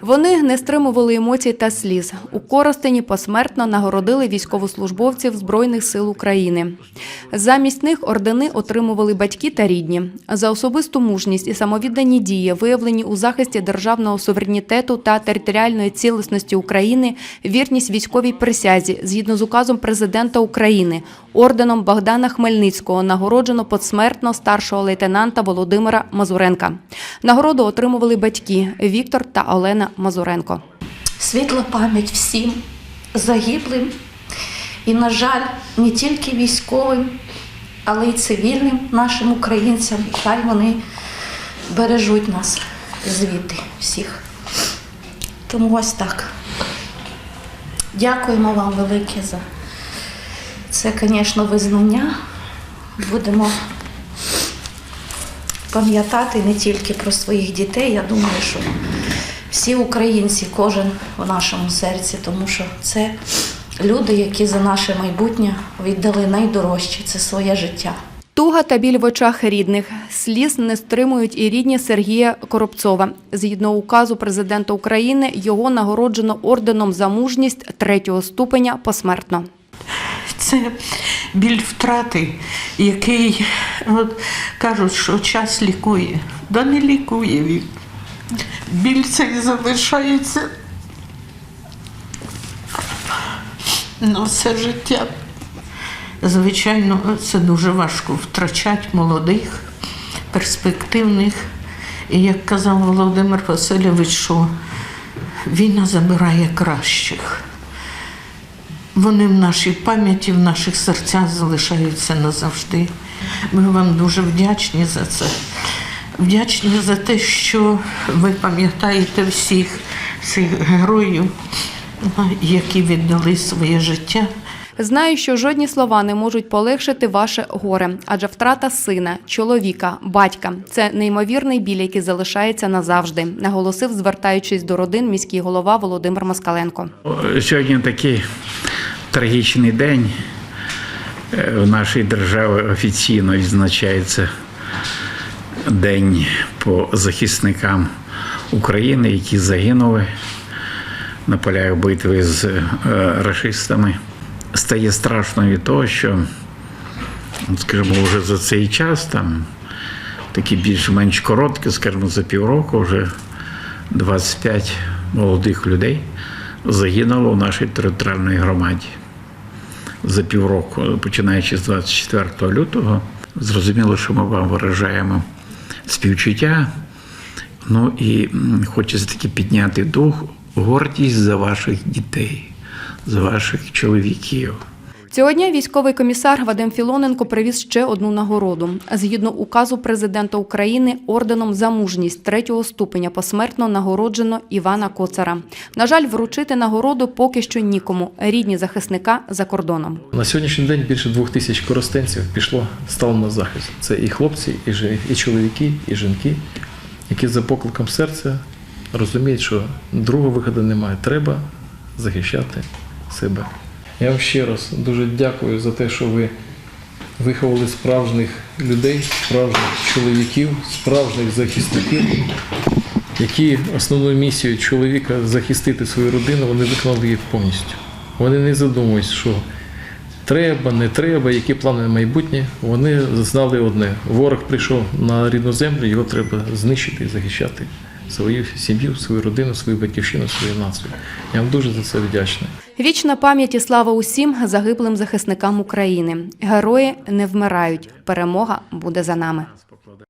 Вони не стримували емоцій та сліз. У Коростені посмертно нагородили військовослужбовців Збройних сил України. Замість них ордени отримували батьки та рідні. За особисту мужність і самовіддані дії, виявлені у захисті державного суверенітету та територіальної цілісності України, вірність військовій присязі згідно з указом президента України, орденом Богдана Хмельницького нагороджено посмертно старшого лейтенанта Володимира Мазуренка. Нагороду отримували батьки Віктор та Олена Мазуренко. Світла пам'ять всім загиблим і, на жаль, не тільки військовим, але й цивільним нашим українцям. Хай вони бережуть нас звідти всіх. Тому ось так. Дякуємо вам велике за це, звісно, визнання. Будемо пам'ятати не тільки про своїх дітей. Я думаю, що всі українці, кожен в нашому серці, тому що це люди, які за наше майбутнє віддали найдорожче це своє життя. Туга та біль в очах рідних. Сліз не стримують і рідні Сергія Коробцова. Згідно указу президента України, його нагороджено орденом за мужність третього ступеня посмертно. Це біль втрати, який от, кажуть, що час лікує. Да не лікує він. Біль цей залишається на все життя. Звичайно, це дуже важко втрачати молодих, перспективних. І як казав Володимир Васильович, що війна забирає кращих. Вони в нашій пам'яті, в наших серцях залишаються назавжди. Ми вам дуже вдячні за це. Вдячні за те, що ви пам'ятаєте всіх цих героїв, які віддали своє життя. Знаю, що жодні слова не можуть полегшити ваше горе, адже втрата сина, чоловіка, батька це неймовірний біль, який залишається назавжди, наголосив, звертаючись до родин міський голова Володимир Москаленко. Сьогодні такий трагічний день Е, в нашій державі офіційно відзначається День по захисникам України, які загинули на полях битви з е, рашистами. Стає страшно від того, що, скажімо, вже за цей час, там такі більш-менш короткі, скажімо, за півроку вже 25 молодих людей загинуло в нашій територіальній громаді. За півроку, починаючи з 24 лютого, зрозуміло, що ми вам виражаємо співчуття. Ну і хочеться таки підняти дух, гордість за ваших дітей, за ваших чоловіків. Цього дня військовий комісар Вадим Філоненко привіз ще одну нагороду. Згідно указу президента України, орденом за мужність третього ступеня посмертно нагороджено Івана Коцара. На жаль, вручити нагороду поки що нікому. Рідні захисника за кордоном. На сьогоднішній день більше двох тисяч коростенців пішло стало на захист. Це і хлопці, і, і чоловіки, і жінки, які за покликом серця розуміють, що другого виходу немає. Треба захищати себе. Я вам ще раз дуже дякую за те, що ви виховали справжніх людей, справжніх чоловіків, справжніх захисників, які основну місію чоловіка захистити свою родину, вони виконали її повністю. Вони не задумують, що треба, не треба, які плани на майбутнє. Вони знали одне: ворог прийшов на рідну землю, його треба знищити і захищати свою сім'ю, свою родину, свою батьківщину, свою націю. Я вам дуже за це вдячний. Вічна пам'ять і слава усім загиблим захисникам України. Герої не вмирають. Перемога буде за нами.